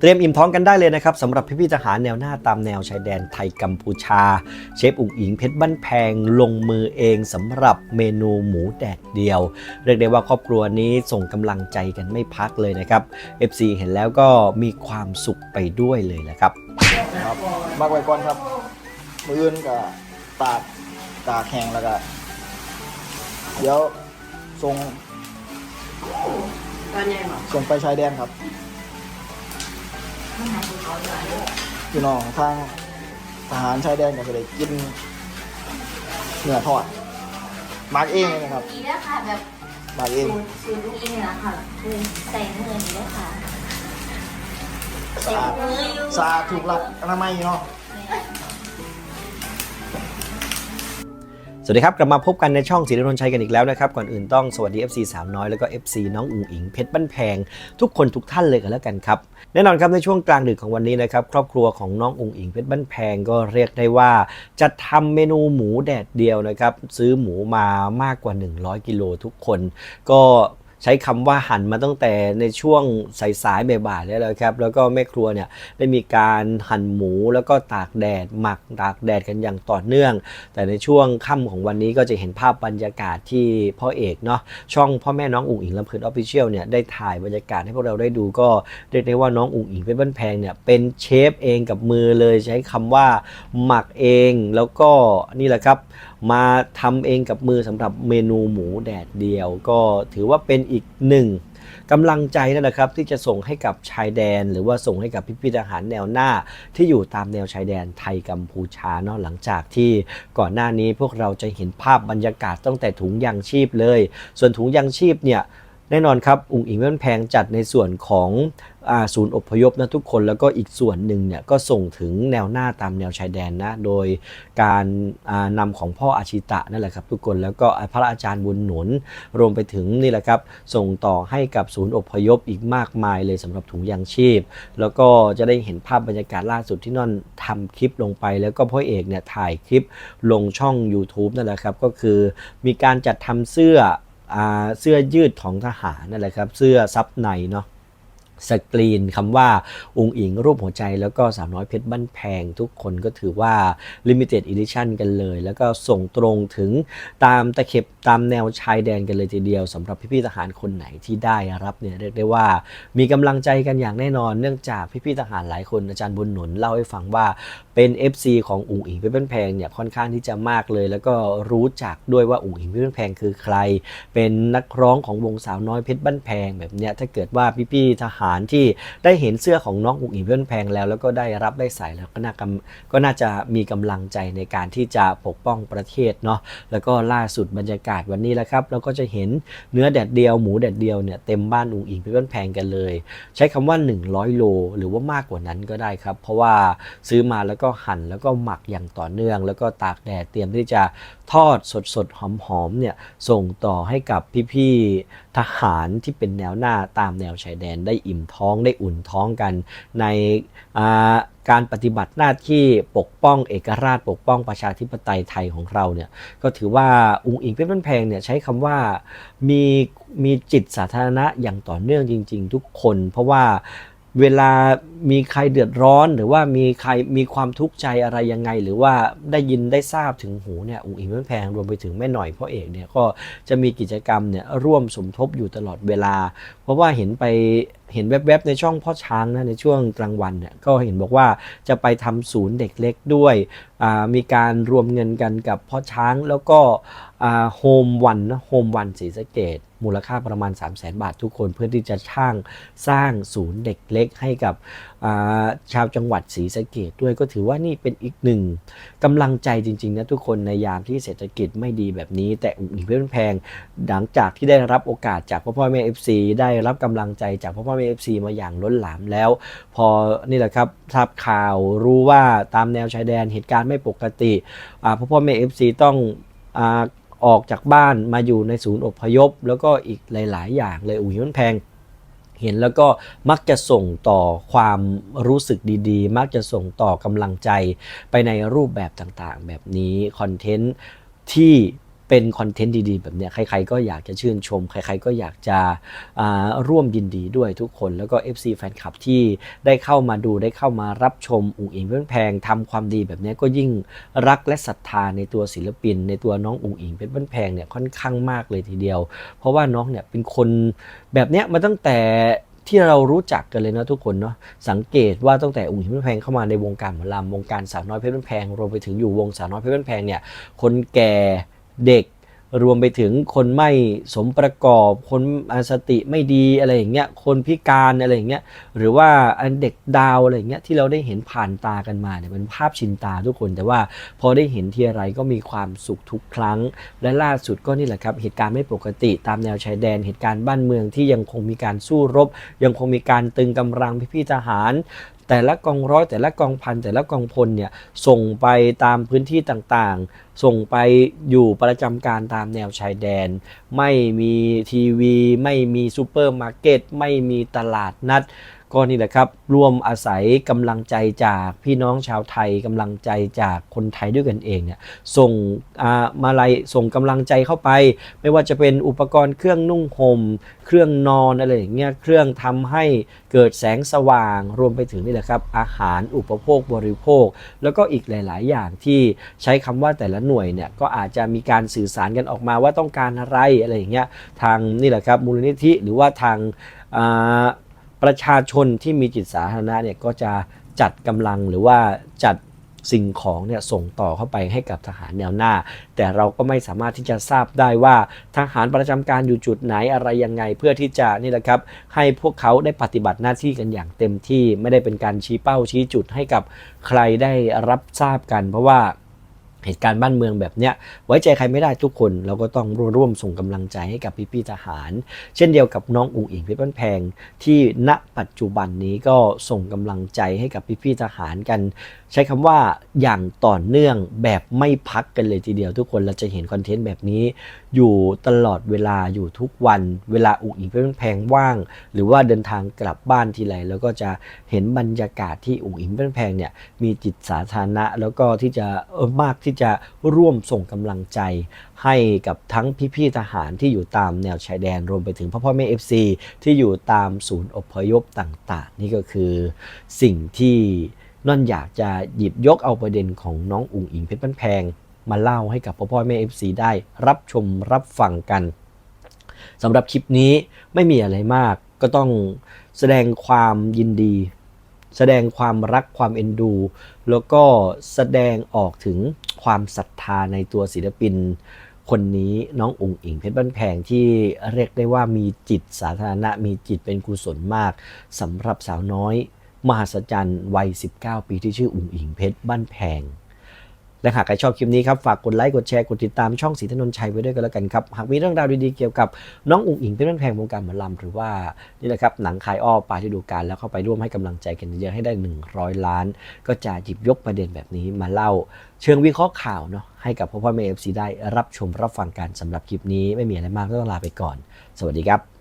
เตรียมอิ่มท้องกันได้เลยนะครับสำหรับพี่พี่ๆทหารแนวหน้าตามแนวชายแดนไทยกัมพูชา เชฟอุ๋งอิงเพชรบ้านแพงลงมือเองสำหรับเมนูหมูแดดเดียว เรียกได้ว่าครอบครัวนี้ส่งกำลังใจกันไม่พักเลยนะครับ FC เห็นแล้วก็มีความสุขไปด้วยเลยแหละครับ ครับมักไว้ก่อนครับ มืออื่นกับตากตากแห้งแล้วก็เดี๋ยวส่งตอนใหญ่หรอส่งไปชายแดนครับ พี่น้องทางทหารชายแดนก็จะได้กินเนื้อทอดมักเองเลยนะครับดีด้วยค่ะแบบมักเอง สูตรสูตรลูกอิงนะค่ะคือใส่มือนี้ด้วยค่ะใส่สะอาดมืออยู่สะอาดถูกหลักอนามัยเนาะ สวัสดีครับ กลับมาพบกันในช่องสีนนชัยกันอีกแล้วนะครับ ก่อนอื่นต้องสวัสดี FC สาวน้อยแล้วก็ FC น้องอุ๋งอิงเพชรบ้านแพง ทุกคนทุกท่านเลยกันแล้วกันครับ แน่นอนครับในช่วงกลางดึกของวันนี้นะครับ ครอบครัวของน้องอุ๋งอิงเพชรบ้านแพงก็เรียกได้ว่า จะทำเมนูหมูแดดเดียวนะครับ ซื้อหมูมามากกว่า 100 กิโลทุกคน ก็ ใช้คำว่าหั่นมาตั้งแต่ในช่วงสายๆบ่ายๆแล้วแล้วครับ แล้วก็แม่ครัวเนี่ยได้มีการหั่นหมูแล้วก็ตากแดด หมักตากแดดกันอย่างต่อเนื่อง แต่ในช่วงค่ำของวันนี้ก็จะเห็นภาพบรรยากาศที่พ่อเอกเนาะช่องพ่อแม่น้องอุ๋งอิงลำเพลินออฟฟิเชียลเนี่ยได้ถ่ายบรรยากาศให้พวกเราได้ดูก็เรียกได้ว่าน้องอุ๋งอิงเป็นบ้านแพงเนี่ยเป็นเชฟเองกับมือเลยใช้คำว่าหมักเองแล้วก็นี่แหละครับ มาทำเองกับมือสำหรับเมนูหมูแดดเดียว ก็ถือว่าเป็นอีกหนึ่งกำลังใจนั่นแหละครับ ที่จะส่งให้กับชายแดน หรือว่าส่งให้กับพิพิธทหารแนวหน้า ที่อยู่ตามแนวชายแดนไทยกัมพูชาเนาะหลังจากที่ก่อนหน้านี้พวกเราจะเห็นภาพบรรยากาศตั้งแต่ถุงยางชีพเลย ส่วนถุงยางชีพเนี่ย แน่นอนครับอุ๋งอิงแม่นแพงจัดในส่วนของศูนย์อพยพนะทุกคนแล้วก็อีกส่วนหนึ่งเนี่ยก็ส่งถึงแนวหน้าตามแนวชายแดนนะโดยการอ่านำของพ่ออาชิตะนั่นแหละครับทุกคนแล้วก็พระอาจารย์บุญหนุน รวมไปถึงนี่แหละครับส่งต่อให้กับศูนย์อพยพอีกมากมายเลยสำหรับถุงยางชีพ แล้วก็จะได้เห็นภาพบรรยากาศล่าสุดที่นอนทำคลิปลงไป แล้วก็พ่อเอกเนี่ยถ่ายคลิปลงช่อง YouTube นั่นแหละครับก็คือมีการจัดทำเสื้อ เสื้อยืดของทหารนั่นแหละครับ เสื้อซับในเนาะ สกรีนคำว่าองค์อิงรูปหัวใจแล้วก็สาวน้อยเพชรบ้านแพง ทุกคนก็ถือว่า Limited Edition กันเลย แล้วก็ส่งตรงถึงตามตะเข็บตามแนวชายแดนกันเลยทีเดียวสำหรับพี่ๆทหารคนไหนที่ได้รับเนี่ยเรียกได้ว่า มีกำลังใจกันอย่างแน่นอน เนื่องจากพี่ๆทหารหลายคนอาจารย์บุญหนุนเล่าให้ฟังว่าเป็น FC ของอุ๋งอิงเพชรบ้านแพงเนี่ยค่อนข้างที่จะมากเลย แล้วก็รู้จักด้วยว่าอุ๋งอิงเพชรบ้านแพงคือใคร เป็นนักร้องของวงสาวน้อยเพชรบ้านแพงแบบเนี้ยถ้าเกิดว่าพี่ๆทหารที่ได้เห็นเสื้อของน้องอุ๋งอิงเพชรบ้านแพงแล้ว แล้วก็ได้รับได้ใส่แล้วก็น่ากำก็น่าจะมีกำลังใจในการที่จะปกป้องประเทศเนาะแล้วก็ล่าสุดบรรยากาศวันนี้แหละครับเราก็จะเห็นเนื้อแดดเดียวหมูแดดเดียวเนี่ยเต็มบ้านอุ๋งอิงเพชรบ้านแพงกันเลย ใช้คำว่า 100 โล หรือว่ามากกว่านั้นก็ได้ครับ เพราะว่าซื้อมาแล้วก็หั่นแล้วก็หมักอย่างต่อเนื่อง แล้วก็ตากแดดเตรียมที่จะทอดสดๆ หอมๆเนี่ยส่งต่อให้กับพี่ๆทหารที่เป็นแนวหน้าตามแนวชายแดนได้อิ่มท้องได้อุ่นท้องกัน ในการปฏิบัติหน้าที่ปกป้องเอกราชปกป้องประชาธิปไตยไทยของเราเนี่ยก็ถือว่าอุงอิงเพชรบ้านแพงเนี่ยใช้คำว่ามีมีจิตสาธารณะอย่างต่อเนื่องจริง ๆ ทุกคน เพราะว่าเวลามีใครเดือดร้อนหรือว่ามีใครมีความทุกข์ใจอะไรยังไง หรือว่าได้ยินได้ทราบถึงหูเนี่ยอุ๋งอิงแม่แพงรวมไปถึงแม่หน่อยพ่อเอกเนี่ยก็จะมีกิจกรรมเนี่ยร่วมสมทบอยู่ตลอดเวลา เพราะว่าเห็นไปเห็นแวบๆในช่องพ่อช้างนะในช่วงกลางวันเนี่ยก็เห็นบอกว่าจะไปทำศูนย์เด็กเล็กด้วยมีการรวมเงินกันกับพ่อช้างแล้วก็โฮมวันนะโฮมวันศรีสะเกดมูลค่าประมาณ 3 0 0 0 0 0 บาททุกคนเพื่อที่จะช่างสร้างศูนย์เด็กเล็กให้กับ ชาวจังหวัดศรีสะเกดด้วยก็ถือว่านี่เป็นอีกหนึ่งกำลังใจจริง ๆ นะทุกคนในยามที่เศรษฐกิจไม่ดีแบบนี้ แต่อุ๋งอิเพชรแพงหลังจากที่ได้รับโอกาสจากพ่อพ่อแม่ FC ได้รับกำลังใจจากพ่อพ่อแม่ FC มาอย่างล้นหลามแล้ว พอนี่แหละครับทราบข่าวรู้ว่าตามแนวชายแดนเหตุการณ์ไม่ปกติพ่อพ่อแม่ FC ต้องอออกจากบ้านมาอยู่ในศูนย์อพยพ แล้วก็อีกหลาย ๆ อย่างเลยอุ๋ยมันแพง เห็นแล้วก็มักจะส่งต่อความรู้สึกดีๆ มักจะส่งต่อกำลังใจไปในรูปแบบต่างๆ แบบนี้คอนเทนต์ที่ เป็นคอนเทนต์ดีๆ แบบเนี้ยใครๆก็อยากจะชื่นชม ใครๆก็อยากจะร่วมยินดีด้วยทุกคน แล้วก็ FC แฟนคลับที่ได้เข้ามาดูได้เข้ามารับชมอุ๋งอิงเพื่อนแพงทำความดีแบบเนี้ยก็ยิ่งรักและศรัทธาในตัวศิลปิน ในตัวน้องอุ๋งอิงเป็นเพื่อนแพงเนี่ยค่อนข้างมากเลยทีเดียว เพราะว่าน้องเนี่ยเป็นคนแบบเนี้ยมาตั้งแต่ที่เรารู้จักกันเลยนะทุกคนเนาะสังเกตว่าตั้งแต่อุ๋งอิงเพชรบ้านแพงเข้ามาในวงการหมอลำวงการสาวน้อยเพชรบ้านแพงรวมไปถึงอยู่วงสาวน้อยเพชรบ้านแพงเนี่ยคนแก่ เด็ก รวมไปถึงคนไม่สมประกอบ คนอสติไม่ดีอะไรอย่างเงี้ย คนพิการอะไรอย่างเงี้ย หรือว่าอันเด็กดาวอะไรอย่างเงี้ยที่เราได้เห็นผ่านตากันมาเนี่ยมันภาพชินตาทุกคน แต่ว่าพอได้เห็นทีไรก็มีความสุขทุกครั้ง และล่าสุดก็นี่แหละครับเหตุการณ์ไม่ปกติตามแนวชายแดนเหตุการณ์บ้านเมืองที่ยังคงมีการสู้รบ ยังคงมีการตึงกำลังพี่ๆทหาร แต่ละกองร้อยแต่ละกองพันแต่ละกองพลเนี่ยส่งไปตามพื้นที่ต่างๆ ส่งไปอยู่ประจำการตามแนวชายแดน ไม่มีทีวี ไม่มีซูเปอร์มาร์เก็ตไม่มีตลาดนัด ก็นี่แหละครับรวมอาศัยกำลังใจจากพี่น้องชาวไทยกำลังใจจากคนไทยด้วยกันเองเนี่ยส่งอ่ามาลัยส่งกำลังใจเข้าไป ไม่ว่าจะเป็นอุปกรณ์เครื่องนุ่งห่มเครื่องนอนอะไรอย่างเงี้ยเครื่องทำให้เกิดแสงสว่างรวมไปถึงนี่แหละครับอาหารอุปโภคบริโภค แล้วก็อีกหลาย ๆ อย่างที่ใช้คำว่าแต่ละหน่วยเนี่ยก็อาจจะมีการสื่อสารกันออกมาว่าต้องการอะไรอะไรอย่างเงี้ยทางนี่แหละครับมูลนิธิหรือว่าทาง ประชาชนที่มีจิตสาธารณะเนี่ยก็จะจัดกำลังหรือว่าจัดสิ่งของเนี่ยส่งต่อเข้าไปให้กับทหารแนวหน้า แต่เราก็ไม่สามารถที่จะทราบได้ว่าทหารประจำการอยู่จุดไหนอะไรยังไง เพื่อที่จะนี่แหละครับให้พวกเขาได้ปฏิบัติหน้าที่กันอย่างเต็มที่ไม่ได้เป็นการชี้เป้าชี้จุดให้กับใครได้รับทราบกัน เพราะว่า เหตุการณ์บ้านเมืองแบบเนี้ยไว้ใจใครไม่ได้ทุกคน เราก็ต้องร่วมส่งกำลังใจให้กับพี่ๆทหาร เช่นเดียวกับน้องอุ๋งอิงเพชรบ้านแพง ที่ณปัจจุบันนี้ก็ส่งกำลังใจให้กับพี่ๆทหารกัน ใช้คำว่าอย่างต่อเนื่องแบบไม่พักกันเลยทีเดียวทุกคนเราจะเห็นคอนเทนต์แบบนี้ อยู่ตลอดเวลาอยู่ทุกวัน เวลาอุ๋งอิงเพชรบ้านแพงว่าง หรือว่าเดินทางกลับบ้านทีไรแล้วก็จะเห็นบรรยากาศที่อุ๋งอิงเพชรบ้านแพงเนี่ยมีจิตสาธารณะแล้วก็ที่จะมากที่จะร่วมส่งกำลังใจ ให้กับทั้งพี่ๆทหารที่อยู่ตามแนวชายแดนรวมไปถึงพ่อพ่อแม่ FC ที่อยู่ตามศูนย์อพยพต่างๆ นี่ก็คือสิ่งที่นอนอยากจะหยิบยกเอาประเด็นของน้องอุ๋งอิงเพชรบ้านแพง มาเล่าให้กับพ่อพ่อแม่ FC ได้รับชมรับฟังกันสำหรับคลิปนี้ไม่มีอะไรมากก็ต้องแสดงความยินดี แสดงความรักความเอ็นดู แล้วก็แสดงออกถึงความศรัทธาในตัวศิลปิน คนนี้น้องอุงอิงเพชรบ้านแพงที่เรียกได้ว่ามีจิตสาธารณะมีจิตเป็นกุศลมากสำหรับสาวน้อย มหัศจรรย์วัย 19 ปีที่ชื่ออุ๋งอิงเพชรบ้านแพง และหากใครชอบคลิปนี้ครับฝากกดไลค์กดแชร์กดติดตามช่องสีธนนชัยไว้ด้วยกันแล้วกันครับหากมีเรื่องราวดีๆเกี่ยวกับน้องอุ๋งอิงเป็นแพงวงการหมอลำหรือว่านี่แหละครับหนังคายอ้อปลายฤดูกาลแล้วเข้าไปร่วมให้กำลังใจกันเยอะๆให้ได้ 100 ล้าน ก็จะหยิบยกประเด็นแบบนี้มาเล่า เชิงวิเคราะห์ข่าวเนาะให้กับพ่อพ่อแม่เอฟซีได้รับชมรับฟังกันสำหรับคลิปนี้ไม่มีอะไรมากก็ต้องลาไปก่อน สวัสดีครับ